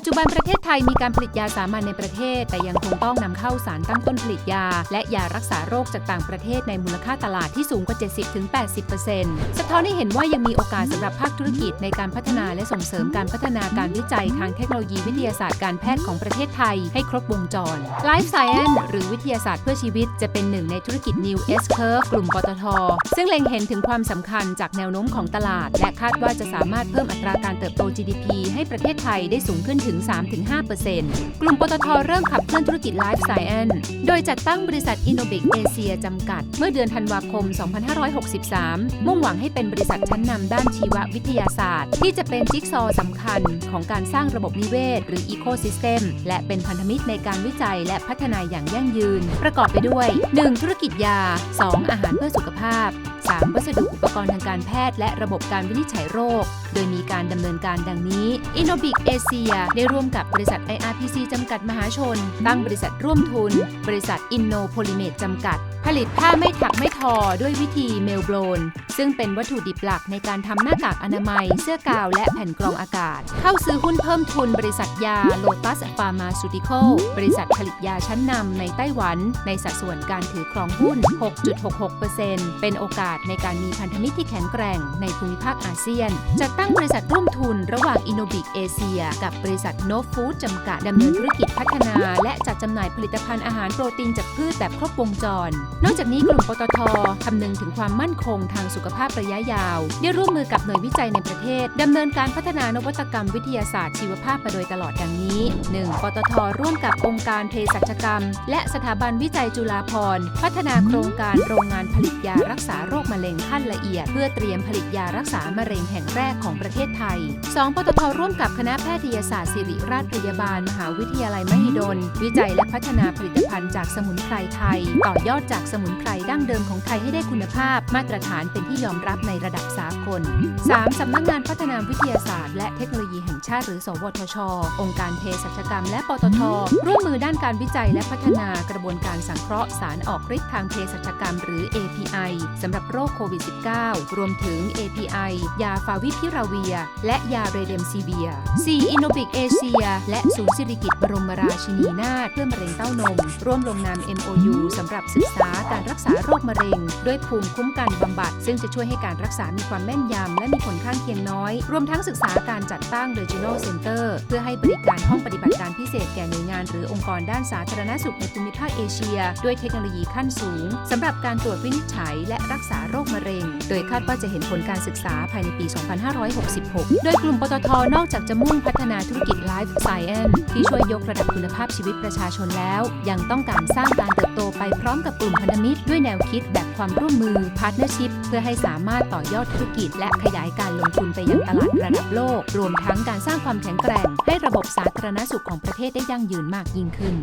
ปัจจุบันประเทศไทยมีการผลิตยาสามัญในประเทศ แต่ยังคงต้องนำเข้าสารตั้งต้นผลิตยา และยารักษาโรคจากต่างประเทศในมูลค่าตลาดที่สูงกว่า 70-80%สะท้อนให้เห็นว่ายังมีโอกาสสำหรับภาคธุรกิจในการพัฒนาและส่งเสริมการพัฒนาการวิจัยทางเทคโนโลยีวิทยาศาสตร์การแพทย์ของประเทศไทยให้ครบวงจร Life Science หรือวิทยาศาสตร์เพื่อชีวิต จะเป็นหนึ่งในธุรกิจ New S Curve กลุ่มปตท ซึ่งเล็งเห็นถึงความสำคัญจากแนวโน้มของตลาด และคาดว่าจะสามารถเพิ่มอัตราการเติบโต GDP ให้ประเทศไทยได้สูงขึ้นถึง 3-5%กลุ่มปตทเริ่มขับเคลื่อนธุรกิจ Life Science โดยจัดตั้งบริษัท Innobic Asia จำกัด เมื่อเดือนธันวาคม 2563 มุ่งหวังให้เป็นบริษัทชั้นนำด้านชีววิทยาศาสตร์ ที่จะเป็นจิ๊กซอว์สำคัญของการสร้างระบบนิเวศ หรือ Ecosystem และเป็นพันธมิตรในการวิจัยและพัฒนาอย่างยั่งยืน ประกอบไปด้วย 1. ธุรกิจยา 2. อาหารเพื่อสุขภาพ 3. วัสดุอุปกรณ์ทางการแพทย์และระบบการวินิจฉัยโรค โดยมีการดำเนินการดังนี้ Innobic Asia ได้ร่วมกับบริษัท IRPC จำกัดมหาชน ตั้งบริษัทร่วมทุน บริษัท Inno Polymed จำกัด ผลิตผ้าไม่ถักไม่ทอด้วยวิธีเมลโบรนซึ่งเป็นวัตถุดิบหลักในการทำหน้ากากอนามัย เสื้อกาวและแผ่นกรองอากาศ เข้าซื้อหุ้นเพิ่มทุนบริษัทยา Lotus Pharmaceutical บริษัทผลิตยาชั้นนำในไต้หวัน ในสัดส่วนการถือครองหุ้น 6.66%เป็นโอกาสในการมีพันธมิตรที่แข็งแกร่งในภูมิภาคอาเซียน จัดตั้งบริษัทร่วมทุนระหว่าง Innobic Asia กับบริษัท No Food จำกัดดำเนินธุรกิจพัฒนา และจัดจำหน่ายผลิตภัณฑ์อาหารโปรตีนจากพืชแบบครบวงจร นอกจากนี้กลุ่มปตทคำนึงถึงความมั่นคงทางสุขภาพระยะยาว ได้ร่วมมือกับหน่วยวิจัยในประเทศดำเนินการพัฒนานวัตกรรมวิทยาศาสตร์ชีวภาพมาโดยตลอดดังนี้ 1. ปตทร่วมกับองค์การเภสัชกรรม และสถาบันวิจัยจุฬาภรณ์พัฒนาโครงการโรงงานผลิตยารักษาโรคมะเร็งขั้นละเอียด เพื่อเตรียมผลิตยารักษามะเร็งแห่งแรกของประเทศไทย 2. ปตทร่วมกับคณะแพทยศาสตร์ศิริราชพยาบาล มหาวิทยาลัยมหิดล วิจัยและพัฒนาผลิตภัณฑ์จากสมุนไพรไทย ต่อยอดจากสมุนไพรดั้งเดิมของไทยให้ได้คุณภาพมาตรฐานเป็นที่ยอมรับในระดับสากล 3. สำนักงานพัฒนาวิทยาศาสตร์ และเทคโนโลยีแห่งชาติหรือ สวทช องค์การเภสัชกรรม และปตท ร่วมมือด้านการวิจัยและพัฒนากระบวนการสังเคราะห์สารออกฤทธิ์ทางเภสัชกรรม หรือ API สำหรับโรคโควิด -19 รวมถึง API ยาฟาวิพิราเวีย และยาเรเดมซีเวีย 4. Innobic Asia และศูนย์สิริกิติบรมราชินีนาถเพื่อมะเร็งเต้านม ร่วมลงนาม MOU สำหรับศึกษาการรักษาโรคมะเร็ง ด้วยภูมิคุ้มกันบำบัด ซึ่งจะช่วยให้การรักษามีความแม่นยำ และมีผลข้างเคียงน้อย รวมทั้งศึกษาการจัดตั้ง Regional Center เพื่อให้บริการห้องปฏิบัติการพิเศษแก่หน่วยงาน หรือองค์กรด้านสาธารณสุขในภูมิภาคเอเชีย ด้วยเทคโนโลยีขั้นสูงสำหรับการตรวจวินิจฉัย และรักษาโรคมะเร็ง โดยคาดว่าจะเห็นผลการศึกษาภายในปี 2566 โดยกลุ่มปตทนอกจากจะมุ่งพัฒนาธุรกิจ Life Science ที่ช่วยยกระดับคุณภาพชีวิตประชาชนแล้ว ยังต้องการสร้างการเติบโตไปพร้อมกับกลุ่มพนธมิตรด้วยแนวคิดแบบความร่วมมือพาร์ทเนอร์ชิพเพื่อให้สามารถต่อยอดธุรกิจ และขยายการลงทุนไปยังตลาดระดับโลก รวมทั้งการสร้างความแข็งแกร่ง ให้ระบบสาธารณสุขของประเทศได้ยั่งยืนมากยิ่งขึ้น